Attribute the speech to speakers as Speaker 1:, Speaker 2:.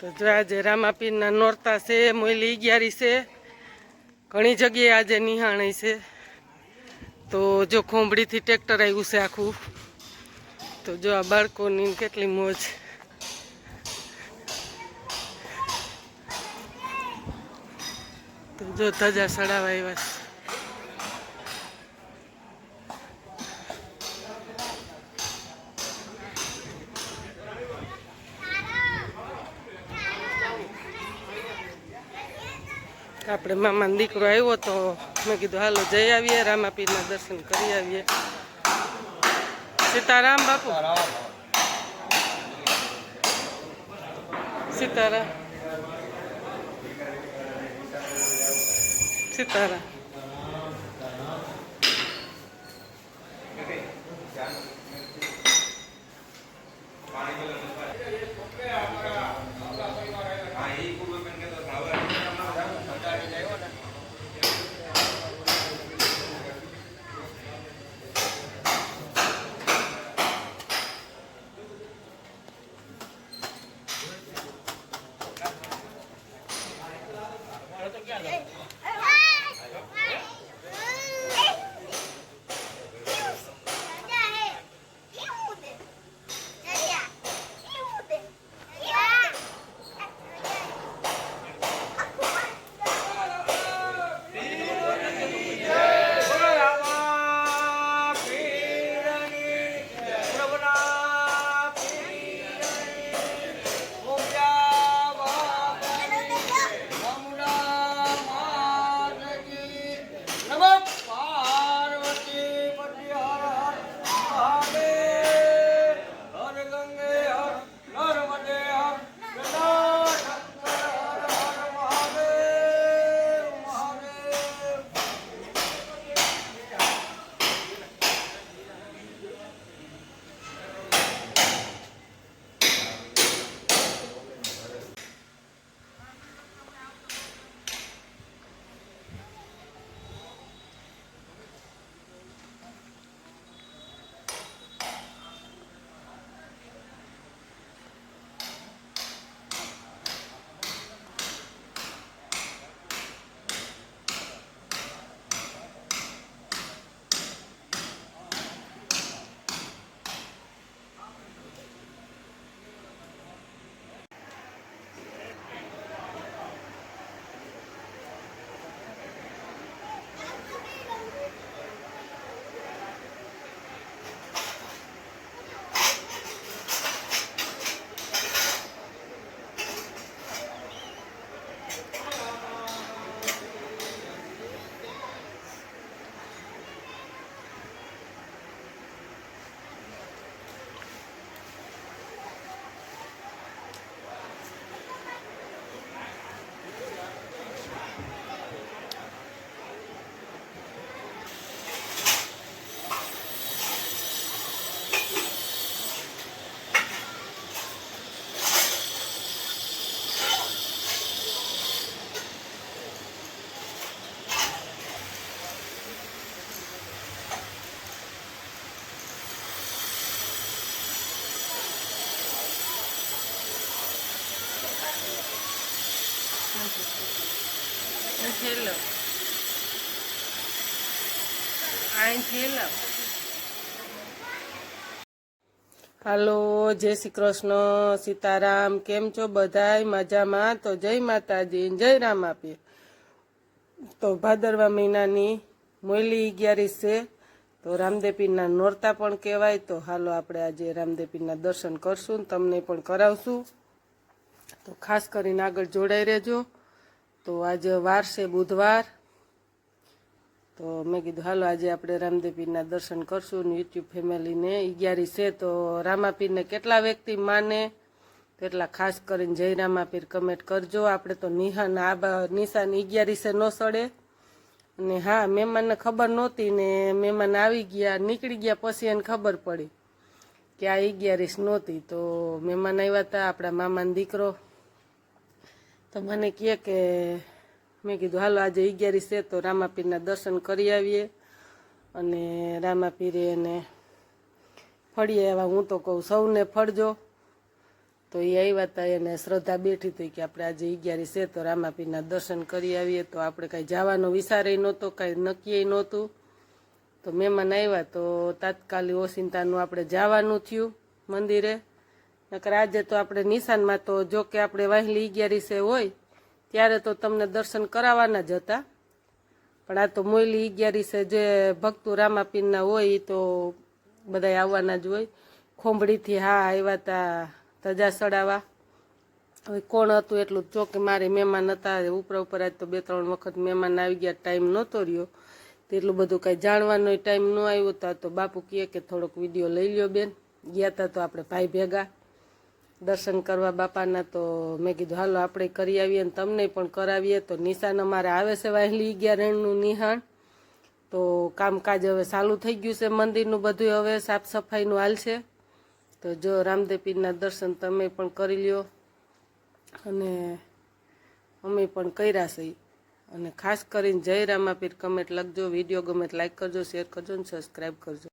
Speaker 1: તો જો આજે રામાપીરના નોરતા છે, મોયલી અગિયારી છે. ઘણી જગ્યાએ આજે નિહાણી છે. તો જો ખોંભડીથી ટ્રેક્ટર આવ્યું છે આખું, તો જો આ બાળકોની કેટલી મોજ. તો જો ધજા સડાવા આવ્યા છે. આપણે મામાનો દીકરો આવ્યો તો મેં કીધું, હાલો, જઈ આવીએ, રામાપીરના દર્શન કરી આવીએ. Sitaram Bapu. Sitaram. Sitaram. Yeah. Hello hello હાલો, જય શ્રી કૃષ્ણ, સીતારામ. કેમ છો બધાય? મજામાં? તો જય માતાજી જય રામ આપીએ. તો ભાદરવા મહિનાની મોયલી અગિયારી છે. તો રામદેપીરના નોરતા પણ કહેવાય. તો હાલો, આપણે આજે રામદેપીરના દર્શન કરશું તમને પણ કરાવશું. તો ખાસ કરીને આગળ જોડાઈ રહેજો. તો આજે વાર છે બુધવાર. તો મેં કીધું, હાલો, આજે આપણે રામદેવપીરના દર્શન કરશું ને યુટ્યુબ ફેમિલીને. અગિયારી છે, તો રામાપીરને કેટલા વ્યક્તિ માને? તેટલા ખાસ કરીને જય રામાપીર કમેન્ટ કરજો. આપણે તો નિહાન, આ બા- નિશાન અગિયારી છે ન સડે. અને હા, મહેમાનને ખબર નહોતી ને મહેમાન આવી ગયા, નીકળી ગયા પછી એને ખબર પડી કે આ અગિયારીસ નહોતી. તો મહેમાન આવ્યા હતા આપણા મામાનો દીકરો. તો મને કહે કે, મેં કીધું, હાલો, આજે અગિયારી છે, તો રામાપીરના દર્શન કરી આવીએ. અને રામાપીરે એને ફળીએ એવા હું તો કહું, સૌને ફળજો. તો એ આવ્યા હતા એને શ્રદ્ધા બેઠી હતી કે આપણે આજે અગિયારી છે, તો રામાપીરના દર્શન કરી આવીએ. તો આપણે કાંઈ જવાનો વિચારે નહોતો, કાંઈ નક્કી નહોતું. તો મહેમાન આવ્યા, તો તાત્કાલિક ઓસિંતાનું આપણે જવાનું થયું મંદિરે. નકર આજે તો આપણે નિશાનમાં તો જો કે આપણે વહેલી અગિયારીસે હોય, ત્યારે તો તમને દર્શન કરાવવાના જ હતા. પણ આ તો મોયલી અગિયારીસે જે ભક્તો રામાપીરના હોય એ તો બધા આવવાના જ હોય. ખોંભડીથી હા આવ્યા તા ધજા ચડાવવા હવે કોણ હતું એટલું ચોકે મારે મહેમાન હતા, ઉપરા ઉપર આજ તો બે ત્રણ વખત મહેમાન આવી ગયા, ટાઈમ નહોતો રહ્યો. એટલું બધું કાંઈ જાણવાનો ટાઈમ ન આવ્યો તો તો બાપુ કહે કે થોડોક વીડિયો લઈ લ્યો બેન. ગયા હતા તો આપણે ભાઈ ભેગા. દર્શન કરવા બાપાના તો મેં કીધું, હાલો, આપણે કરી આવીએ અને તમને પણ કરાવીએ. તો નિશાન અમારે આવે છે વહેલી અગિયારણનું નિહાણ. તો કામકાજ હવે ચાલુ થઈ ગયું છે મંદિરનું બધું, હવે સાફ સફાઈનું હાલ છે. તો જો રામદેવ પીરના દર્શન તમે પણ કરી લ્યો. અને અમે પણ કર્યા છે. અને ખાસ કરીને જય રામાપીર કમેન્ટ લખજો, વીડિયો ગમે લાઈક કરજો, શેર કરજો અને સબસ્ક્રાઈબ કરજો.